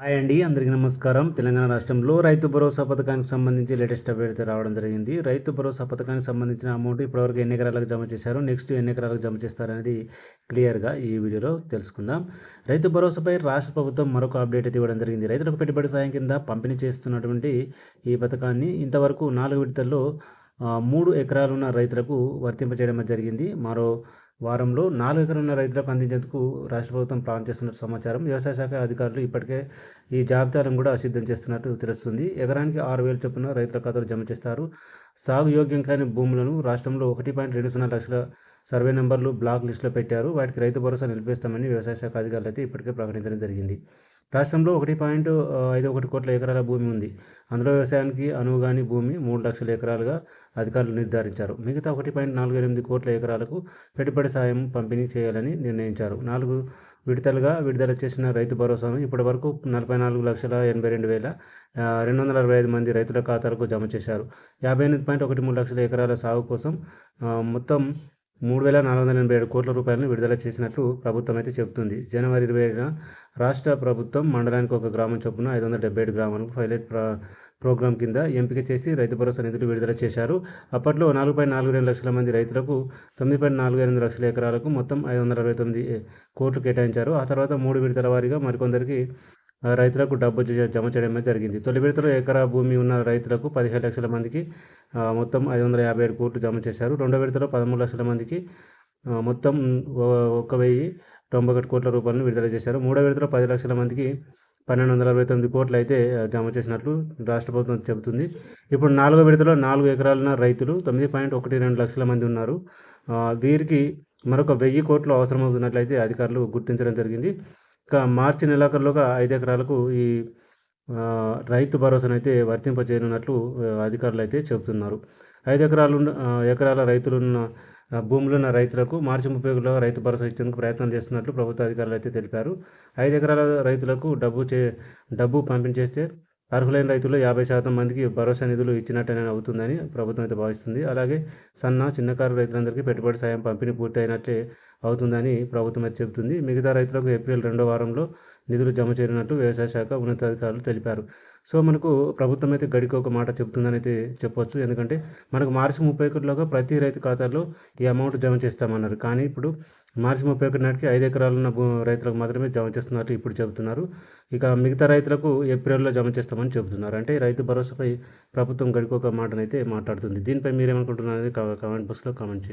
Hi అండి అందరికీ నమస్కారం. తెలంగాణ రాష్ట్రంలో రైతు భరోసా పథకానికి సంబంధించి లేటెస్ట్ అప్డేట్ రావడం జరిగింది. రైతు భరోసా పథకానికి సంబంధించిన అమౌంట్ ఇప్పటివరకు ఎన్ని ఎకరాలకు జమ చేశారు నెక్స్ట్ ఎన్ని ఎకరాలకు జమ చేస్తారనేది క్లియర్గా ఈ వీడియోలో తెలుసుకుందాం. రైతు భరోసాపై రాష్ట్ర ప్రభుత్వం మరొక అప్డేట్ అయితే ఇవ్వడం జరిగింది. రైతులకు పెట్టుబడి సాయం కింద పంపిణీ చేస్తున్నటువంటి ఈ పథకాన్ని ఇంతవరకు నాలుగు విడతల్లో మూడు ఎకరాలున్న రైతులకు వర్తింపజేయడం జరిగింది. మరో వారంలో నాలుగు ఎకరాల రైతులకు అందించేందుకు రాష్ట్ర ప్రభుత్వం ప్లాన్ చేస్తున్నట్టు సమాచారం. వ్యవసాయ శాఖ అధికారులు ఇప్పటికే ఈ జాబితాలను కూడా సిద్ధం చేస్తున్నట్టు తెలుస్తుంది. ఎకరానికి ఆరు వేల చొప్పున రైతుల ఖాతాలు జమ చేస్తారు. సాగు యోగ్యం కాని భూములను రాష్ట్రంలో ఒకటి పాయింట్ రెండు సున్నా లక్షల సర్వే నెంబర్లు బ్లాక్ లిస్టులో పెట్టారు. వాటికి రైతు భరోసా నిలిపేస్తామని వ్యవసాయ శాఖ అధికారులు అయితే ఇప్పటికే ప్రకటించడం జరిగింది. రాష్ట్రంలో ఒకటి పాయింట్ ఐదు ఒకటి కోట్ల ఎకరాల భూమి ఉంది. అందులో వ్యవసాయానికి అనువుగాని భూమి మూడు లక్షల ఎకరాలుగా అధికారులు నిర్ధారించారు. మిగతా ఒకటి పాయింట్ నాలుగు ఎనిమిది కోట్ల ఎకరాలకు పెట్టుబడి సాయం పంపిణీ చేయాలని నిర్ణయించారు. నాలుగు విడతలుగా విడుదల చేసిన రైతు భరోసాను ఇప్పటి వరకు నలభై నాలుగు లక్షల ఎనభై రెండు వేల రెండు వందల అరవై ఐదు మంది రైతుల ఖాతాలకు జమ చేశారు. యాభై ఎనిమిది పాయింట్ ఒకటి మూడు లక్షల ఎకరాల సాగు కోసం మొత్తం మూడు వేల నాలుగు వందల ఎనభై ఏడు కోట్ల రూపాయలను విడుదల చేసినట్లు ప్రభుత్వం అయితే చెబుతుంది. జనవరి ఇరవై ఏడున రాష్ట్ర ప్రభుత్వం మండలానికి ఒక గ్రామం చొప్పున ఐదు వందల డెబ్బై ఏడు గ్రామాలకు పైలట్ ప్ర ప్రోగ్రాం కింద ఎంపిక చేసి రైతు భరోసా నిధులు విడుదల చేశారు. అప్పట్లో నాలుగు పాయింట్ నాలుగు రెండు లక్షల మంది రైతులకు తొమ్మిది పాయింట్ నాలుగు ఎనిమిది లక్షల ఎకరాలకు మొత్తం ఐదు వందల అరవై తొమ్మిది కోట్లు కేటాయించారు. ఆ తర్వాత మూడు విడతల వారీగా మరికొందరికి రైతులకు డబ్బు జమ చేయడమే జరిగింది. తొలి విడతలో ఎకరా భూమి ఉన్న రైతులకు పదిహేడు లక్షల మందికి మొత్తం ఐదు వందల యాభై ఏడు కోట్లు జమ చేశారు. రెండో విడతలో పదమూడు లక్షల మందికి మొత్తం ఒక వెయ్యి తొంభై ఒకటి కోట్ల రూపాయలను విడుదల చేశారు. మూడో విడతలో పది లక్షల మందికి పన్నెండు వందల అరవై తొమ్మిది కోట్లు అయితే జమ చేసినట్లు రాష్ట్ర ప్రభుత్వం చెబుతుంది. ఇప్పుడు నాలుగో విడతలో నాలుగు ఎకరాలున్న రైతులు తొమ్మిది పాయింట్ ఒకటి రెండు లక్షల మంది ఉన్నారు. వీరికి మరొక వెయ్యి కోట్లు అవసరమవుతున్నట్లయితే అధికారులు గుర్తించడం జరిగింది. మార్చి నెలాఖరులోగా ఐదు ఎకరాలకు ఈ రైతు భరోసాను అయితే వర్తింపజేయనున్నట్లు అధికారులు అయితే చెబుతున్నారు. ఐదు ఎకరాలు ఎకరాల రైతులున్న భూములున్న రైతులకు మార్చి ముప్పై ఒకటిలో రైతు భరోసా ఇచ్చేందుకు ప్రయత్నం చేస్తున్నట్లు ప్రభుత్వ అధికారులు అయితే తెలిపారు. ఐదు ఎకరాల రైతులకు డబ్బు చే డబ్బు పంపించేస్తే అర్హులైన రైతులు యాభై శాతం మందికి భరోసా నిధులు ఇచ్చినట్టనే అవుతుందని ప్రభుత్వం అయితే భావిస్తుంది. అలాగే సన్న చిన్నకారు రైతులందరికీ పెట్టుబడి సాయం పంపిణీ పూర్తయినట్లే అవుతుందని ప్రభుత్వం అయితే చెబుతుంది. మిగతా రైతులకు ఏప్రిల్ రెండో వారంలో నిధులు జమ చేరినట్టు వ్యవసాయ శాఖ ఉన్నతాధికారులు తెలిపారు. సో మనకు ప్రభుత్వం అయితే గడికి ఒక మాట చెప్తుందని అయితే చెప్పొచ్చు. ఎందుకంటే మనకు మార్చి ముప్పై ఒకటిలోగా ప్రతి రైతు ఖాతాలో ఈ అమౌంట్ జమ చేస్తామన్నారు. కానీ ఇప్పుడు మార్చి ముప్పై ఒకటి నాటికి ఐదు ఎకరాలున్న భూ రైతులకు మాత్రమే జమ చేస్తున్నట్టు ఇప్పుడు చెబుతున్నారు. ఇక మిగతా రైతులకు ఏప్రిల్లో జమ చేస్తామని చెబుతున్నారు. అంటే రైతు భరోసాపై ప్రభుత్వం గడికి ఒక మాటనైతే మాట్లాడుతుంది. దీనిపై మీరేమనుకుంటున్నారు అనేది కామెంట్ బాక్స్లో కామెంట్ చేయండి.